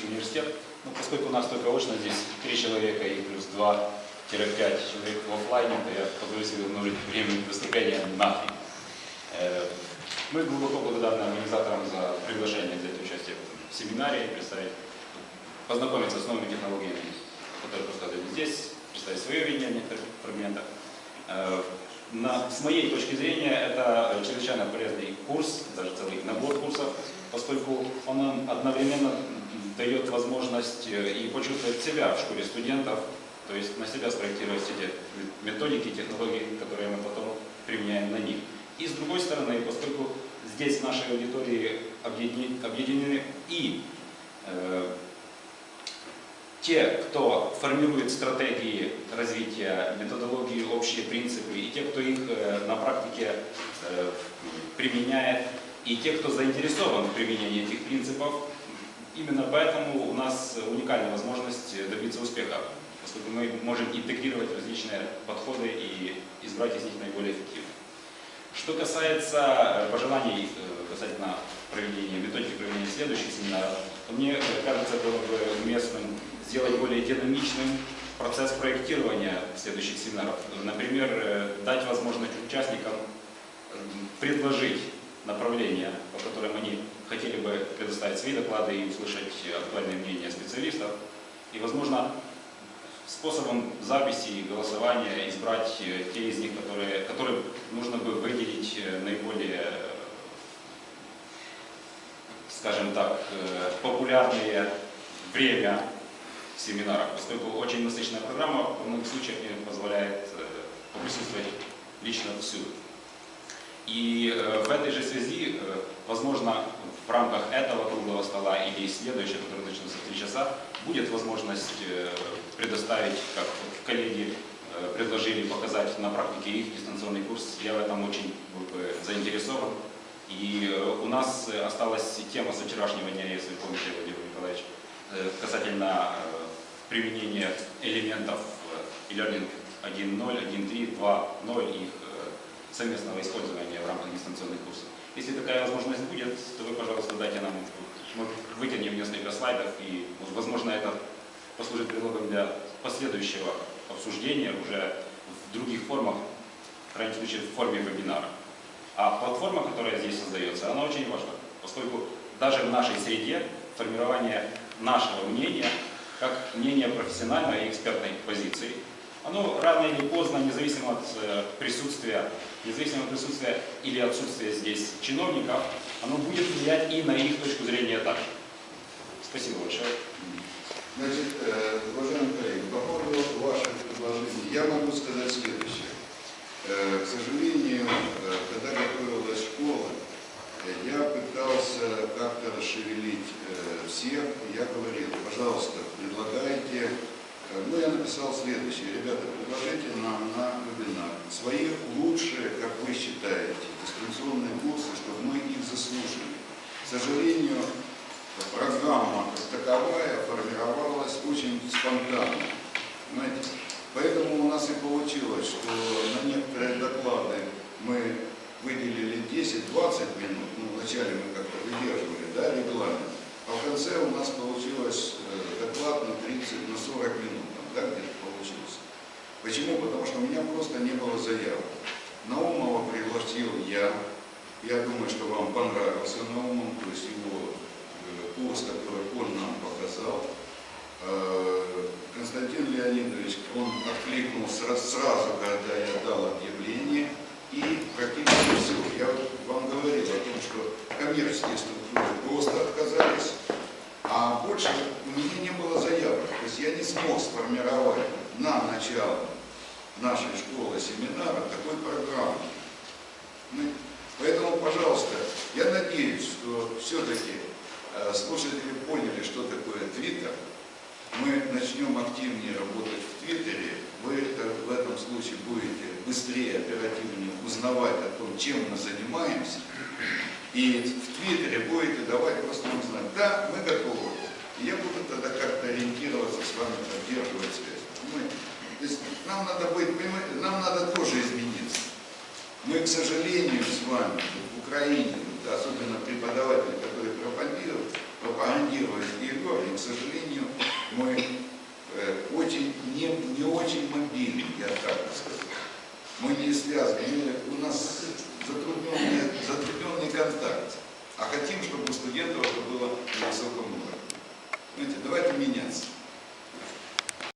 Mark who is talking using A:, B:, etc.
A: технический университет. Но поскольку у нас только очно здесь три человека и плюс 2-5 человек в офлайне, то я позволю себе умножить время выступления на три. Э, Мы глубоко благодарны организаторам за приглашение взять участие в семинаре, представить, познакомиться с новыми технологиями, которые представлены здесь, представить свое видение в некоторых фрагментах. Э, на, с моей точки зрения, это чрезвычайно полезный курс, даже целый набор курсов, поскольку он одновременно дает возможность э, и почувствовать себя в школе студентов, то есть на себя спроектировать все методики, технологии, которые мы потом применяем на них. И с другой стороны, поскольку здесь в нашей аудитории объединены и э, те, кто формирует стратегии развития, методологии, общие принципы, и те, кто их э, на практике э, применяет, и те, кто заинтересован в применении этих принципов, именно поэтому у нас уникальная возможность добиться успеха, поскольку мы можем интегрировать различные подходы и избрать из них наиболее эффективные. Что касается пожеланий касательно проведения, методики проведения следующих семинаров, то мне кажется, было бы уместным сделать более динамичным процесс проектирования следующих семинаров. Например, дать возможность участникам предложить направления, по которым они хотели бы предоставить свои доклады и услышать актуальные мнения специалистов. И, возможно, способом записи и голосования избрать те из них, которые, которые нужно бы выделить наиболее, скажем так, популярные время семинарах, поскольку очень насыщенная программа в многих случаях мне позволяет присутствовать лично всюду. И в этой же связи, возможно, в рамках этого круглого стола или следующего, который начнется в 3 часа, будет возможность предоставить, как коллеги предложили, показать на практике их дистанционный курс. Я в этом очень заинтересован. И у нас осталась тема со вчерашнего дня, если помните, Владимир Николаевич, касательно применения элементов e-learning 1.0, 1.3, 2.0 и их совместного использования в рамках дистанционных курсов. Если такая возможность будет, то вы, пожалуйста, дайте нам, мы вытянем несколько слайдов, и, возможно, это послужит предлогом для последующего обсуждения уже в других формах, в крайнем случае в форме вебинара. А платформа, которая здесь создается, она очень важна, поскольку даже в нашей среде формирование нашего мнения, как мнение профессиональной и экспертной позиции, оно рано или поздно, независимо от присутствия, независимо от присутствия или отсутствия здесь чиновников, оно будет влиять и на их точку зрения также. Спасибо большое.
B: Значит, уважаемые коллеги, по поводу ваших предложений я могу сказать следующее. К сожалению, когда готовилась школа, я пытался как-то расшевелить всех. Я говорил, пожалуйста, предлагайте ну, я написал следующее. Ребята, предложите нам на вебинар свои лучшие, как вы считаете, дистанционные курсы, чтобы мы их заслушали. К сожалению, программа как таковая формировалась очень спонтанно. Понимаете? Поэтому у нас и получилось, что на некоторые доклады мы выделили 10-20 минут, ну, вначале мы как-то выдерживали, да, регламент, а в конце у нас получилось доклад на 30, на 40 минут, там, да, где-то. Почему? Потому что у меня просто не было заявок. Наумова пригласил я. Я думаю, что вам понравился Наумов, то есть его курс, который он нам показал. Константин Леонидович, он откликнулся сразу, когда я дал объявление. И практически все. Я вам говорил о том, что коммерческие структуры просто отказались, а больше у меня не было заявок. То есть я не смог сформировать на начало нашей школы семинара такой программы. Поэтому, пожалуйста, я надеюсь, что все-таки э, слушатели поняли, что такое Твиттер. Мы начнем активнее работать в Твиттере. Вы это, в этом случае будете быстрее, оперативнее узнавать о том, чем мы занимаемся. И в Твиттере будете давать просто нам знать, да, мы готовы. И я буду тогда как-то ориентироваться с вами, поддерживать связь. Нам надо быть, нам надо тоже измениться. Мы, к сожалению, с вами в Украине, особенно преподаватели, которые пропагандируют, пропагандируют Егор, и, к сожалению, мы э, очень, не, не очень мобильны, я так сказал. Мы не связаны, у нас затрудненный, затрудненный контакт. А хотим, чтобы у студентов это было на высоком уровне. Знаете, давайте меняться.